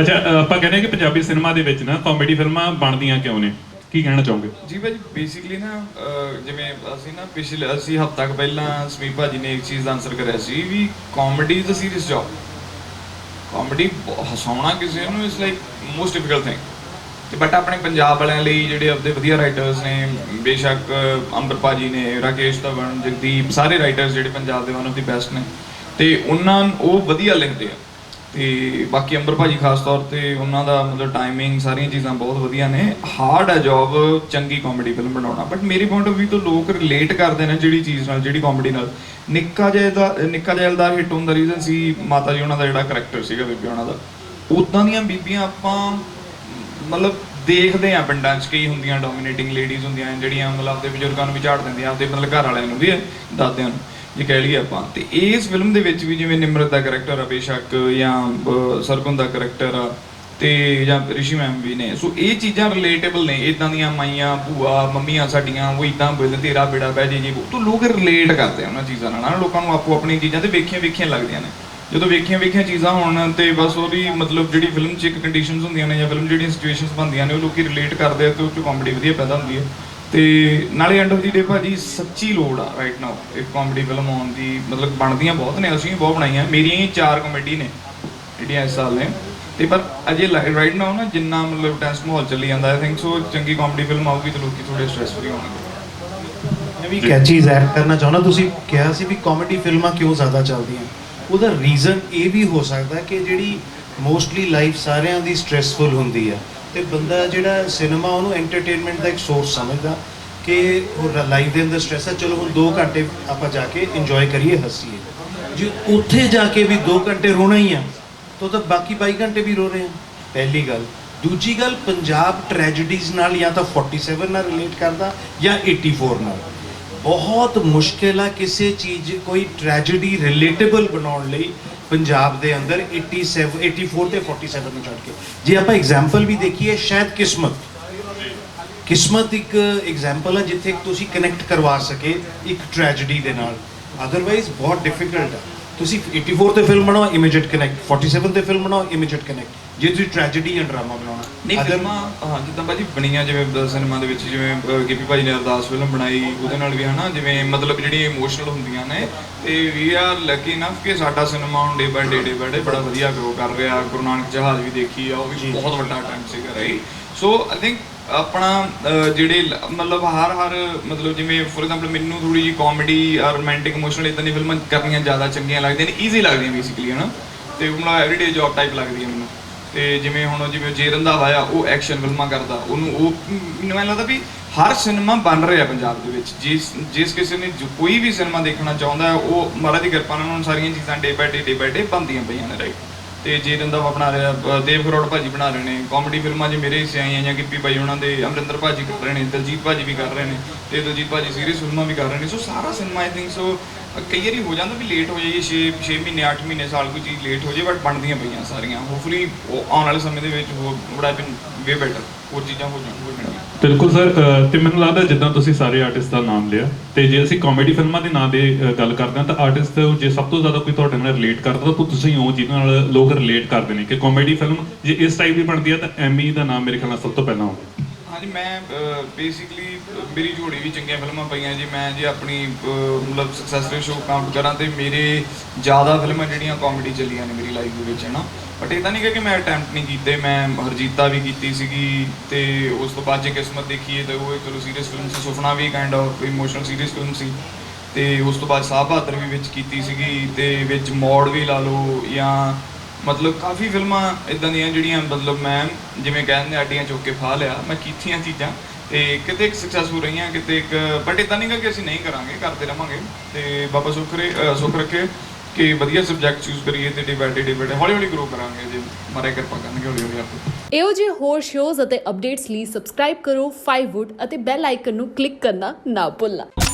ਅੱਛਾ ਆਪਾਂ ਕਹਿੰਦੇ ਕਿ ਪੰਜਾਬੀ ਸਿਨੇਮਾ ਦੇ ਵਿੱਚ ਨਾ ਕਾਮੇਡੀ ਫਿਲਮਾਂ ਬਣਦੀਆਂ ਕਿਉਂ ਨੇ? ਕੀ ਕਹਿਣਾ ਚਾਹੋਗੇ? ਜੀ ਭਾਜੀ ਬੇਸਿਕਲੀ ਨਾ ਅਹ, ਜਿਵੇਂ ਅਸੀਂ ਨਾ ਪਿਛਲੇ ਅਸੀਂ ਹਫ਼ਤਾ ਕੁ ਪਹਿਲਾਂ ਸਮੀਪ ਭਾਜੀ ਨੇ ਇੱਕ ਚੀਜ਼ ਦਾ ਆਨਸਰ ਕਰਿਆ ਸੀ ਵੀ comedy is a serious job comedy ਹਸਾਉਣਾ ਕਿਸੇ ਨੂੰ is like most difficult thing ਤੇ ਬਟ ਆਪਣੇ ਪੰਜਾਬ ਵਾਲਿਆਂ ਲਈ ਜਿਹੜੇ ਆਪਦੇ ਵਧੀਆ ਰਾਈਟਰਸ ਨੇ ਬੇਸ਼ੱਕ ਅਹ, ਅੰਬਰ ਭਾਜੀ ਨੇ ਰਾਕੇਸ਼ ਧਵਨ ਜਗਦੀਪ ਸਾਰੇ ਰਾਈਟਰਸ ਜਿਹੜੇ ਪੰਜਾਬ ਦੇ ਵਨ ਆਫ ਦੀ ਬੈਸਟ ਨੇ ਤੇ ਉਹਨਾਂ ਉਹ ਵਧੀਆ ਲਿਖਦੇ ਆ। ਤੇ ਬਾਕੀ ਅੰਬਰ ਭਾਜੀ ਖਾਸ ਤੌਰ ਤੇ ਉਹਨਾਂ ਦਾ ਮਤਲਬ ਟਾਈਮਿੰਗ ਸਾਰੀਆਂ ਚੀਜ਼ਾਂ ਬਹੁਤ ਵਧੀਆ ਨੇ। ਹਾਰਡ ਹੈ ਜੌਬ ਚੰਗੀ ਕਾਮੇਡੀ ਫਿਲਮ ਬਣਾਉਣਾ। ਬਟ ਮੇਰੇ ਪੁਆਇੰਟ ਆਫ View ਤੋਂ ਲੋਕ ਰਿਲੇਟ ਕਰਦੇ ਨੇ ਜਿਹੜੀ ਚੀਜ਼ ਨਾਲ, ਜਿਹੜੀ ਕਾਮੇਡੀ ਨਾਲ। ਨਿੱਕਾ ਜਿਹਾ ਦਾ ਨਿੱਕਾ ਜੈਲਦਾਰ ਹਿੱਟ ਹੋਣ ਦਾ ਰੀਜ਼ਨ ਸੀ ਮਾਤਾ ਜੀ ਉਹਨਾਂ ਦਾ ਜਿਹੜਾ ਕਰੈਕਟਰ ਸੀਗਾ ਬੀਬੀ ਉਹਨਾਂ ਦਾ। ਉਦਾਂ ਦੀਆਂ ਬੀਬੀਆਂ ਆਪਾਂ ਮਤਲਬ ਦੇਖਦੇ ਆ ਪਿੰਡਾਂ 'ਚ, ਕਈ ਹੁੰਦੀਆਂ ਡੋਮੀਨੇਟਿੰਗ ਲੇਡੀਜ਼ ਹੁੰਦੀਆਂ ਜਿਹੜੀਆਂ ਮਤਲਬ ਆਪਦੇ ਬਜ਼ੁਰਗਾਂ ਨੂੰ ਵੀ ਝਾੜ ਦਿੰਦੀਆਂ, ਆਪਦੇ ਮਤਲਬ ਘਰ ਵਾਲਿਆਂ ਨੂੰ ਵੀ, ਦਾਦਿਆਂ ਨੂੰ। ਜੇ ਕਹਿ ਲਈਏ ਆਪਾਂ ਤੇ ਇਸ ਫਿਲਮ ਦੇ ਵਿੱਚ ਵੀ ਜਿਵੇਂ ਨਿਮਰਤ ਦਾ ਕਰੈਕਟਰ ਆ ਬੇਸ਼ੱਕ ਜਾਂ ਅਹ, ਸਰਗੁਣ ਦਾ ਕਰੈਕਟਰ ਆ ਤੇ ਜਾਂ ਰਿਸ਼ੀ ਮੈਮ ਵੀ ਨੇ। ਸੋ ਇਹ ਚੀਜ਼ਾਂ ਰਿਲੇਟੇਬਲ ਨੇ। ਇਦਾਂ ਦੀਆਂ ਮਾਈਆਂ ਭੂਆ ਮੰਮੀਆਂ ਸਾਡੀਆਂ ਉਹ ਇਦਾਂ ਬੋਲਦੇ ਤੇਰਾ ਬੇੜਾ ਬਹਿ ਜੇ ਜੀ ਉਹ ਤੋਂ ਲੋਕ ਰਿਲੇਟ ਕਰਦੇ ਆ ਉਹਨਾਂ ਚੀਜ਼ਾਂ ਨਾਲ। ਨਾ ਲੋਕਾਂ ਨੂੰ ਆਪੋ ਆਪਣੀ ਚੀਜ਼ਾਂ ਤੇ ਵੇਖੀਆਂ ਵੇਖੀਆਂ ਲੱਗਦੀਆਂ ਨੇ। ਜਦੋਂ ਵੇਖੀਆਂ ਵੇਖੀਆਂ ਚੀਜ਼ਾਂ ਹੋਣ ਤੇ ਬਸ ਉਹਦੀ ਮਤਲਬ ਜਿਹੜੀ ਫਿਲਮ 'ਚ ਇੱਕ ਕੰਡੀਸ਼ਨਸ ਹੁੰਦੀਆਂ ਨੇ ਜਾਂ ਫਿਲਮ ਜਿਹੜੀਆਂ ਸਿਚੁਏਸ਼ਨਸ ਬਣਦੀਆਂ ਨੇ ਉਹ ਲੋਕੀ ਰਿਲੇਟ ਕਰਦੇ ਆ ਤੇ ਉਹ 'ਚ ਕਾਮੇਡੀ ਵਧੀਆ ਪੈਦਾ ਹੁੰਦੀ ਹੈ। ਤੇ ਨਾਲੇ ਐਂਡ ਆਫ ਦੀ ਡੇ ਭਾਜੀ ਸੱਚੀ ਲੋੜ ਆ ਰਾਈਟ ਨਾਓ ਇੱਕ ਕਾਮੇਡੀ ਫਿਲਮ ਆਉਣ ਦੀ ਮਤਲਬ ਬਣਦੀਆਂ ਬਹੁਤ ਨੇ ਅਸੀਂ ਵੀ ਬਹੁਤ ਬਣਾਈਆਂ ਮੇਰੀਆਂ ਹੀ ਚਾਰ ਕਾਮੇਡੀ ਨੇ ਜਿਹੜੀਆਂ ਇਸ ਸਾਲ ਨੇ। ਤੇ ਪਰ ਅਜੇ ਰਾਈਟ ਨਾਓ ਨਾ ਜਿੰਨਾ ਮਤਲਬ ਟੈਸਟ ਮਾਹੌਲ ਚੱਲੀ ਜਾਂਦਾ ਆਈ ਥਿੰਕ ਸੋ ਚੰਗੀ ਕਾਮੇਡੀ ਫਿਲਮ ਆਊਗੀ ਤੇ ਲੋਕੀ ਥੋੜੇ ਸਟ੍ਰੈਸ ਫਰੀ ਹੋਣਗੇ। ਮੈਂ ਵੀ ਚੀਜ਼ ਐਡ ਕਰਨਾ ਚਾਹੁੰਦਾ ਤੁਸੀਂ ਕਿਹਾ ਸੀ ਵੀ ਕਾਮੇਡੀ ਫਿਲਮਾਂ ਕਿਉਂ ਜ਼ਿਆਦਾ ਚੱਲਦੀਆਂ? ਉਹਦਾ ਰੀਜ਼ਨ ਇਹ ਵੀ ਹੋ ਸਕਦਾ ਕਿ ਜਿਹੜੀ ਮੋਸਟਲੀ ਲਾਈਫ ਸਾਰਿਆਂ ਦੀ ਸਟ੍ਰੈਸਫੁਲ ਹੁੰਦੀ ਆ। ਤੇ ਬੰਦਾ ਜਿਹੜਾ ਸਿਨੇਮਾ ਉਹਨੂੰ ਐਂਟਰਟੇਨਮੈਂਟ ਦਾ ਇੱਕ ਸੋਰਸ ਸਮਝਦਾ ਕਿ ਉਹ ਲਾਈਫ ਦੇ ਅੰਦਰ ਸਟ੍ਰੈਸ ਹੈ ਚਲੋ ਹੁਣ 2 ਘੰਟੇ ਆਪਾਂ ਜਾ ਕੇ ਇੰਜੋਏ ਕਰੀਏ, ਹੱਸੀਏ। ਜੇ ਉੱਥੇ ਜਾ ਕੇ ਵੀ 2 ਘੰਟੇ ਰੋਣਾ ਹੀ ਆ, ਤਾਂ ਤਾਂ ਬਾਕੀ 22 ਘੰਟੇ ਵੀ ਰੋ ਰਹੇ ਆ। ਪਹਿਲੀ ਗੱਲ। ਦੂਜੀ ਗੱਲ, ਪੰਜਾਬ ਟ੍ਰੈਜਡੀਜ਼ ਨਾਲ ਜਾਂ ਤਾਂ 47 ਨਾਲ ਰਿਲੇਟ ਕਰਦਾ ਜਾਂ 84 ਨਾਲ। ਬਹੁਤ ਮੁਸ਼ਕਿਲ ਆ ਕਿਸੇ ਚੀਜ਼, ਕੋਈ ਟ੍ਰੈਜੇਡੀ ਰਿਲੇਟੇਬਲ ਬਣਾਉਣ ਲਈ ਪੰਜਾਬ ਦੇ ਅੰਦਰ 87 84 ਤੇ 47 ਨੂੰ ਛੱਡ ਕੇ। ਜੇ ਆਪਾਂ ਐਗਜ਼ਾਮਪਲ ਵੀ ਦੇਖੀਏ, ਸ਼ਾਇਦ ਕਿਸਮਤ। ਕਿਸਮਤ ਇੱਕ ਐਗਜ਼ਾਮਪਲ ਹੈ ਜਿੱਥੇ ਤੁਸੀਂ ਕਨੈਕਟ ਕਰਵਾ ਸਕੇ ਇੱਕ ਟ੍ਰੈਜੇਡੀ ਦੇ ਨਾਲ। ਅਦਰਵਾਈਜ਼ ਬਹੁਤ ਡਿਫਿਕਲਟ ਹੈ ਤੁਸੀਂ 84 ਤੇ ਫਿਲਮ ਬਣਾਓ ਇਮੀਡੀਏਟ ਕਨੈਕਟ 47 ਤੇ ਫਿਲਮ ਬਣਾਓ ਇਮੀਡੀਏਟ ਕਨੈਕਟ ਜੇ ਤੁਸੀਂ ਟ੍ਰੈਜੇਡੀ ਜਾਂ ਡਰਾਮਾ ਬਣਾਉਣਾ। ਨਹੀਂ Other- ਫਿਲਮਾਂ ਹਾਂ ਜਿੱਦਾਂ ਭਾਜੀ ਬਣੀਆਂ ਜਿਵੇਂ ਸਿਨੇਮਾ ਦੇ ਵਿੱਚ ਜਿਵੇਂ ਅਹ, ਗਿੱਪੀ ਭਾਜੀ ਨੇ ਅਰਦਾਸ ਫਿਲਮ ਬਣਾਈ ਉਹਦੇ ਨਾਲ ਵੀ ਹਨਾ ਜਿਵੇਂ ਮਤਲਬ ਜਿਹੜੀਆਂ ਇਮੋਸ਼ਨਲ ਹੁੰਦੀਆਂ ਨੇ ਤੇ ਵੀ ਆਰ ਲੱਕੀ ਇਨਫ ਕਿ ਸਾਡਾ ਸਿਨੇਮਾ ਹੁਣ day by day day by day ਬੜਾ ਵਧੀਆ ਗਰੋ ਕਰ ਰਿਹਾ। ਗੁਰੂ ਨਾਨਕ ਜਹਾਜ਼ ਵੀ ਦੇਖੀ ਆ ਉਹ ਵੀ ਬਹੁਤ ਵੱਡਾ ਅਟੈਂਪਟ ਸੀਗਾ ਰਾਈਟ ਸੋ ਆਈ ਥਿੰਕ ਆਪਣਾ ਅਹ, ਜਿਹੜੇ ਲ- ਮਤਲਬ ਹਰ ਹਰ ਮਤਲਬ ਜਿਵੇਂ ਫੋਰ ਐਗਜ਼ਾਮਪਲ ਮੈਨੂੰ ਥੋੜੀ ਜੀ ਕਾਮੇਡੀ ਔਰ ਰੋਮਾਂਟਿਕ ਇਮੋਸ਼ਨਲ ਇਦਾਂ ਦੀਆਂ ਫਿਲਮਾਂ ਕਰਨੀਆਂ ਜ਼ਿਆਦਾ ਚੰਗੀਆਂ ਲੱਗਦੀਆਂ ਨੇ ਈਜ਼ੀ ਲੱਗਦੀਆਂ ਬੇਸਿਕਲੀ ਹਨਾ? ਤੇ ਉਹ ਮਤਲਬ ਐਵਰੀਡੇ ਜੌਬ ਟਾਈਪ ਲੱਗਦੀ ਹੈ ਮੈਨੂੰ। ਤੇ ਜਿਵੇਂ ਹੁਣ ਜਿਵੇਂ ਜੇ ਰੰਧਾਵਾ ਆ ਉਹ ਐਕਸ਼ਨ ਫਿਲਮਾਂ ਕਰਦਾ, ਉਹਨੂੰ ਉਹ ਮੈਨੂੰ ਐਂ ਲੱਗਦਾ ਵੀ ਹਰ ਸਿਨੇਮਾ ਬਣ ਰਿਹਾ ਪੰਜਾਬ ਦੇ ਵਿੱਚ। ਜਿਸ ਜਿਸ ਕਿਸੇ ਨੇ ਜੋ- ਕੋਈ ਵੀ ਸਿਨੇਮਾ ਦੇਖਣਾ ਚਾਹੁੰਦਾ ਹੈ ਉਹ ਮਹਾਰਾਜ ਦੀ ਕਿਰਪਾ ਨਾਲ ਹੁਣ ਸਾਰੀਆਂ ਚੀਜ਼ਾਂ day by day day by day ਬਣਦੀਆਂ ਪਈਆਂ ਨੇ ਰਾਈਟ ਤੇ ਜੇ ਰੰਧਾਵਾ ਬਣਾ ਰਿਹਾ ਅ, ਦੇਵ ਕਰੋੜ ਭਾਜੀ ਬਣਾ ਰਹੇ ਨੇ ਕਾਮੇਡੀ ਫਿਲਮਾਂ 'ਚ ਮੇਰੇ ਹਿੱਸੇ ਆਈਆਂ ਜਾਂ ਗਿੱਪੀ ਭਾਈ ਉਹਨਾਂ ਦੇ ਅਮਰਿੰਦਰ ਭਾਜੀ ਕਰ ਰਹੇ ਨੇ ਦਲਜੀਤ ਭਾਜੀ ਵੀ ਕਰ ਰਹੇ ਨੇ ਤੇ ਦਲਜੀਤ ਭਾਜੀ ਸੀਰੀਅਸ ਫਿਲਮਾਂ ਵੀ ਕਰ ਰਹੇ ਨੇ। ਸੋ ਸਾਰਾ ਸਿਨੇਮਾ ਆਈ ਥਿੰਕ ਸੋ ਕਈ ਵਾਰੀ ਹੋ ਜਾਂਦਾ ਵੀ ਲੇਟ ਹੋ ਜਾਈਏ 6 6 ਮਹੀਨੇ 8 ਮਹੀਨੇ ਸਾਲ ਕੋਈ ਚੀਜ਼ ਲੇਟ ਹੋ ਜਾਏ ਬਟ ਬਣਦੀਆਂ ਪਈਆਂ ਸਾਰੀਆਂ। ਹੋਪਫੁਲੀ ਆਉਣ ਵਾਲੇ ਸਮੇਂ ਦੇ ਵਿੱਚ ਹੋਰ ਬੜਾ ਵੇ ਬੈਟਰ ਹੋਰ ਚੀਜ਼ਾਂ ਹੋ ਜਾਣ ਹੋ ਜਾਣਗੀਆਂ ਬਿਲਕੁਲ ਸਰ ਤੇ ਮੈਨੂੰ ਲੱਗਦਾ ਜਿੱਦਾਂ ਤੁਸੀਂ ਸਾਰੇ ਆਰਟਿਸਟ ਦਾ ਨਾਮ ਲਿਆ ਤੇ ਜੇ ਅਸੀਂ ਕਾਮੇਡੀ ਫਿਲਮਾਂ ਦੇ ਨਾਂ ਦੇ ਅ, ਗੱਲ ਕਰਦੇ ਹਾਂ ਤਾਂ ਆਰਟਿਸਟ ਜੇ ਸਭ ਤੋਂ ਜ਼ਿਆਦਾ ਕੋਈ ਤੁਹਾਡੇ ਨਾਲ ਰਿਲੇਟ ਕਰਦਾ ਤਾਂ ਤੁਸੀਂ ਹੋ ਜਿਹਦੇ ਨਾਲ ਲੋਕ ਰਿਲੇਟ ਕਰਦੇ ਨੇ ਕਿ ਕਾਮੇਡੀ ਫਿਲਮ ਜੇ ਇਸ ਟਾਈਪ ਦੀ ਬਣਦੀ ਹੈ ਤਾਂ ਐਮੀ ਦਾ ਨਾਮ ਮੇਰੇ ਖਿਆਲ ਨਾਲ ਸਭ ਤੋਂ ਪਹਿਲਾਂ ਆਉਂਦਾ ਹਾਂਜੀ ਮੈਂ ਬੇਸਿਕਲੀ ਮੇਰੀ ਝੋੜੀ ਵੀ ਚੰਗੀਆਂ ਫਿਲਮਾਂ ਪਈਆਂ ਜੀ। ਮੈਂ ਜੇ ਆਪਣੀ ਅਹ, ਮਤਲਬ ਸਕਸੈਸ ਰੇਸ਼ੋ ਕਾਊਂਟ ਕਰਾਂ ਤੇ ਮੇਰੇ ਜ਼ਿਆਦਾ ਫਿਲਮਾਂ ਜਿਹੜੀਆਂ ਕਾਮੇਡੀ ਚੱਲੀਆਂ ਨੇ ਮੇਰੀ ਲਾਈਫ ਦੇ ਵਿੱਚ ਹੈ ਨਾ ਬਟ ਇਹ ਤਾਂ ਨਹੀਂ ਕਿ ਮੈਂ ਅਟੈਂਪਟ ਨਹੀਂ ਕੀਤੇ, ਮੈਂ ਹਰਜੀਤਾ ਵੀ ਕੀਤੀ ਸੀਗੀ ਤੇ ਉਸ ਤੋਂ ਬਾਅਦ ਜੇ ਕਿਸਮਤ ਦੇਖੀਏ ਤਾਂ ਉਹ ਚਲੋ ਸੀਰੀਅਸ ਫਿਲਮ ਸੀ, ਸੁਪਨਾ ਵੀ kind of emotional serious film ਸੀ ਤੇ ਉਸ ਤੋਂ ਬਾਅਦ ਸਾਹ ਬਹਾਦਰ ਵੀ ਵਿੱਚ ਕੀਤੀ ਸੀਗੀ ਤੇ ਵਿੱਚ ਮੋੜ ਵੀ ਲਾ ਲਓ ਜਾਂ ਮਤਲਬ ਕਾਫੀ ਫਿਲਮਾਂ ਇਦਾਂ ਦੀਆਂ ਜਿਹੜੀਆਂ ਮਤਲਬ ਮੈਂ ਜਿਵੇਂ ਕਹਿੰਦੇ ਆਡੀਆਂ ਚੁੱਕ ਕੇ ਫਾ ਲਿਆ, ਮੈਂ ਕੀਤੀਆਂ ਚੀਜ਼ਾਂ ਤੇ ਕਿਤੇ ਇੱਕ ਸਕਸੈਸਫੁਲ ਰਹੀਆਂ, ਕਿਤੇ ਇੱਕ ਬਟ ਇਦਾਂ ਨਹੀਂ ਗਾ ਕਿ ਅਸੀਂ ਨਹੀਂ ਕਰਾਂਗੇ ਕਰਦੇ ਰਵਾਂਗੇ ਤੇ ਬਾਬਾ ਸੁੱਖ ਰੇ, ਅਹ ਸੁੱਖ ਰੱਖੇ। ਕਿ ਵਧੀਆ ਸਬਜੈਕਟ ਚੂਜ਼ ਕਰੀਏ ਤੇ ਡੇ ਬਾਏ ਡੇ ਹੌਲੀ ਹੌਲੀ ਗਰੋ ਕਰਾਂਗੇ ਜੇ ਮਾਰੇ ਕਿਰਪਾ ਕਰਨਗੇ ਹੌਲੀ ਹੌਲੀ ਆਪੇ। ਇਹੋ ਜਿਹੇ ਹੋਰ ਸ਼ੋਜ਼ ਅਤੇ ਅਪਡੇਟਸ ਲਈ ਸਬਸਕ੍ਰਾਈਬ ਕਰੋ 5wood ਅਤੇ ਬੈਲ ਆਈਕਨ ਨੂੰ ਕਲਿੱਕ ਕਰਨਾ ਨਾ ਭੁੱਲਣਾ।